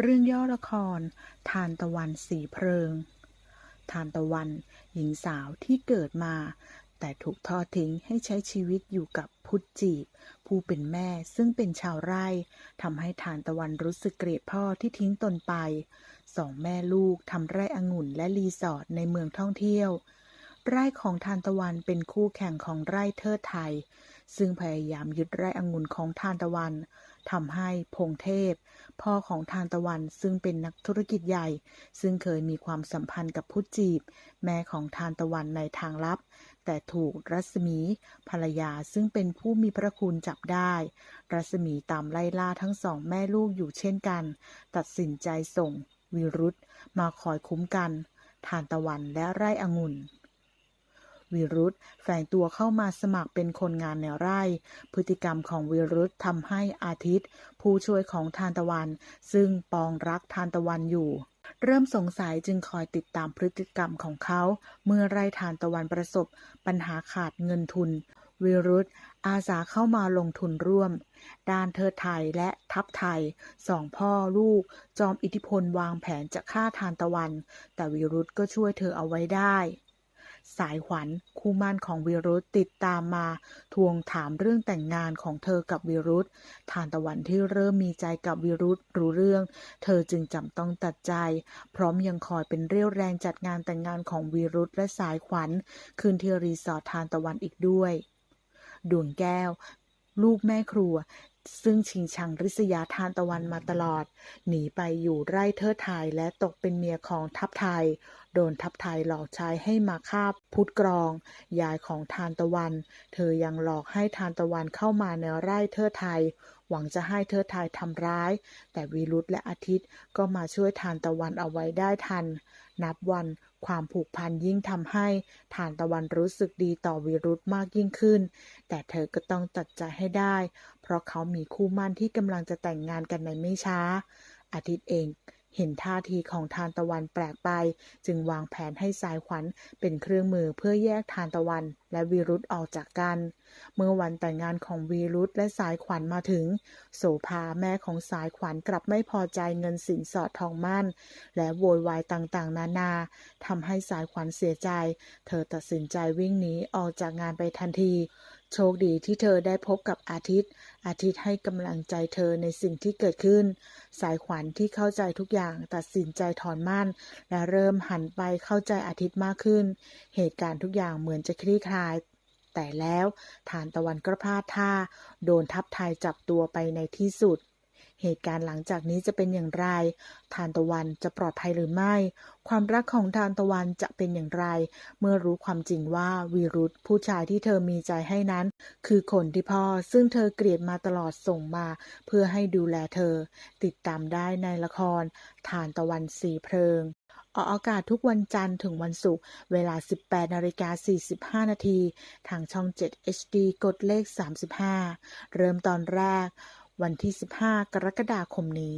เรื่องย่อละคร ทานตะวันสีเพลิง ทานตะวัน หญิงสาวที่เกิดมา แต่ถูกทอดทิ้งให้ใช้ชีวิตอยู่กับพุทธจีบ ผู้เป็นแม่ซึ่งเป็นชาวไร่ทำให้ทานตะวันรู้สึกเกลียดพ่อที่ทิ้งตนไป สองแม่ลูกทำไร่องุ่นและรีสอร์ทในเมืองท่องเที่ยว ไร่ของทานตะวันเป็นคู่แข่งของไร่เทิดไทย ซึ่งพยายามยึดไร่องุ่นของทานตะวันทำให้พงเทพ พ่อของทานตะวันซึ่งเป็นนักธุรกิจใหญ่ ซึ่งเคยมีความสัมพันธ์กับพุทธจีบ แม่ของทานตะวันในทางลับ แต่ถูกรัศมี ภรรยาซึ่งเป็นผู้มีพระคุณจับได้ รัศมีตามไล่ล่าทั้งสองแม่ลูกอยู่เช่นกัน ตัดสินใจส่ง วิรุธมาคอยคุ้มกัน ทานตะวันและไร่องุ่น วิรุธแฝงตัวเข้ามาสมัครเป็นคนงานในไร่ พฤติกรรมของวิรุธทำให้อาทิตย์ ผู้ช่วยของทานตะวัน ซึ่งปองรักทานตะวันอยู่ เริ่มสงสัยจึงคอยติดตามพฤติกรรมของเขา เมื่อไร่ทานตะวันประสบ ปัญหาขาดเงินทุนวิรุธอาสาเข้ามาลงทุนร่วม ด้านเทิดไทยและทัพไทยสองพ่อลูก จอมอิทธิพลวางแผนจะฆ่าทานตะวัน แต่วิรุธก็ช่วยเธอเอาไว้ได้ สายขวัญคู่มั่นของวิรุธติดตามมา ทวงถามเรื่องแต่งงานของเธอกับวิรุธทานตะวันที่เริ่มมีใจกับวิรุธรู้เรื่อง เธอจึงจำต้องตัดใจ พร้อมยังคอยเป็นเรี่ยวแรงจัดงานแต่งงานของวิรุธและสายขวัญคืนที่รีสอร์ททานตะวันอีกด้วย ดวงแก้ว ลูกแม่ครัว ซึ่งชิงชังริษยาทานตะวันมาตลอด หนีไปอยู่ไร่เทิดไทยและตกเป็นเมียของทัพไทย โดนทัพไทยหลอกใช้ให้มาฆ่าพุทธกรอง ยายของทานตะวัน เธอยังหลอกให้ทานตะวันเข้ามาในไร่เทิดไทย หวังจะให้เทิดไทยทำร้าย แต่วีรุธและอาทิตย์ก็มาช่วยทานตะวันเอาไว้ได้ทัน นับวัน ความผูกพันยิ่งทำให้ทานตะวันรู้สึกดีต่อวีรุธมากยิ่งขึ้น แต่เธอก็ต้องตัดใจให้ได้ เพราะเขามีคู่มั่นที่กำลังจะแต่งงานกันในไม่ช้า อาทิตย์เอง เห็นท่าทีของทานตะวันแปลกไป จึงวางแผนให้สายขวัญเป็นเครื่องมือเพื่อแยกทานตะวันและวีรุธออกจากกัน เมื่อวันแต่งงานของวีรุธและสายขวัญมาถึง โสภาแม่ของสายขวัญกลับไม่พอใจเงินสินสอดทองมั่น และโวยวายต่างๆ นานาทำให้สายขวัญเสียใจ เธอตัดสินใจวิ่งหนีออกจากงานไปทันที โชคดีที่เธอได้พบกับอาทิตย์ อาทิตย์ให้กำลังใจเธอในสิ่งที่เกิดขึ้น สายขวัญที่เข้าใจทุกอย่างตัดสินใจถอนมั่น และเริ่มหันไปเข้าใจอาทิตย์มากขึ้น เหตุการณ์ทุกอย่างเหมือนจะคลี่คลาย แต่แล้วฐานตะวันก็พลาดท่า โดนทับไทยจับตัวไปในที่สุด เหตุการณ์หลังจากนี้จะเป็นอย่างไร ทานตะวันจะปลอดภัยหรือไม่ ความรักของทานตะวันจะเป็นอย่างไร เมื่อรู้ความจริงว่าวีรุธผู้ชายที่เธอมีใจให้นั้น คือคนที่พ่อซึ่งเธอเกลียดมาตลอดส่งมา เพื่อให้ดูแลเธอ ติดตามได้ในละคร ทานตะวันสีเพลิงออกอากาศทุกวันจันทร์ถึงวันศุกร์เวลา 18นาฬิกา45 นาที ทางช่อง 7 HD กดเลข 35 เริ่มตอนแรก วันที่ 15 กรกฎาคมนี้